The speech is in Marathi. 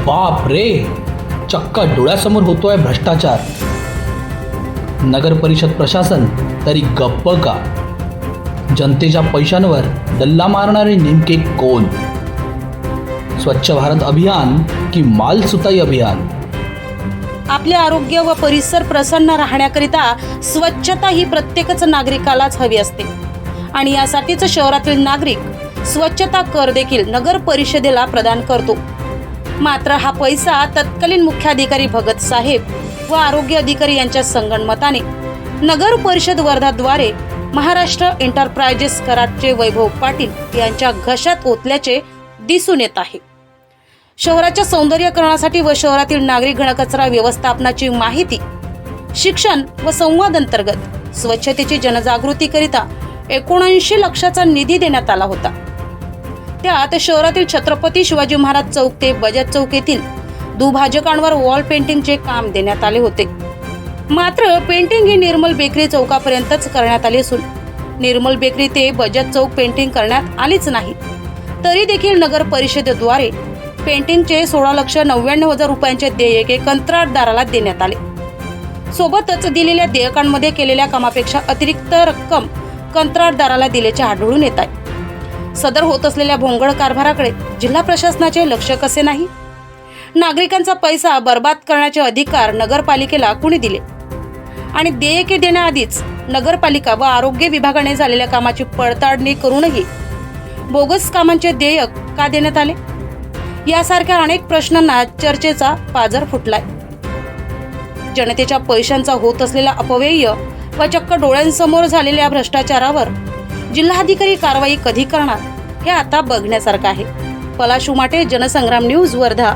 बाप रे चक्क डोळ्यासमोर होतोय भ्रष्टाचार. नगर परिषद प्रशासन तरी गप्प का? जनतेच्या पैशांवर डल्ला मारणारे नेमके कोण? स्वच्छ भारत अभियान की मालसुताई अभियान? आपले आरोग्य व परिसर प्रसन्न राहण्याकरिता स्वच्छता ही प्रत्येकच नागरिकालाच हवी असते. आणि यासाठीच शहरातील नागरिक स्वच्छता कर देखील नगर परिषदेला प्रदान करतो. मात्र हा पैसा तत्कालीन मुख्याधिकारी भगत साहेब व आरोग्य अधिकारी यांच्या संगणमताने नगर परिषद वर्धाद्वारे महाराष्ट्र एंटरप्राइजेस कराडचे वैभव पाटील यांच्या घशात ओतल्याचे दिसून येत आहे. शहराच्या सौंदर्यकरणासाठी व शहरातील नागरिक घनकचरा व्यवस्थापनाची माहिती शिक्षण व संवाद अंतर्गत स्वच्छतेची जनजागृतीकरिता एकोणऐंशी लक्षाचा निधी देण्यात आला होता. त्यात शहरातील छत्रपती शिवाजी महाराज चौक ते बजाज चौक येथील दुभाजकांवर वॉल पेंटिंगचे काम देण्यात आले होते. मात्र पेंटिंग ही निर्मल बेकरी चौकापर्यंतच करण्यात आली असून निर्मल बेकरी ते बजाज चौक पेंटिंग करण्यात आलीच नाही. तरी देखील नगर परिषदेद्वारे पेंटिंगचे सोळा लक्ष नव्याण्णव हजार रुपयांचे देयके कंत्राटदाराला देण्यात आले. सोबतच दिलेल्या देयकांमध्ये केलेल्या कामापेक्षा अतिरिक्त रक्कम कंत्राटदाराला दिल्याचे आढळून येत आहे. सदर होत असलेल्या भोंगळ कारभाराकडे जिल्हा प्रशासनाचे लक्ष कसे नाही? नागरिकांचा पैसा बर्बाद करण्याचे अधिकार नगरपालिकेला कुणी दिले? आणि देयके देण्याआधीच नगरपालिका व आरोग्य विभागाने झालेल्या कामाची पडताळणी करूनही बोगस कामांचे देयक का देण्यात आले? यासारख्या अनेक प्रश्नांना चर्चेचा पाजर फुटलाय. जनतेच्या पैशांचा होत असलेला अपव्यय व चक्क डोळ्यांसमोर झालेल्या भ्रष्टाचारावर जिल्हाधिकारी कारवाई कधी करणार हे आता बघण्यासारखं आहे. पलाशुमाटे जनसंग्राम न्यूज वर्धा.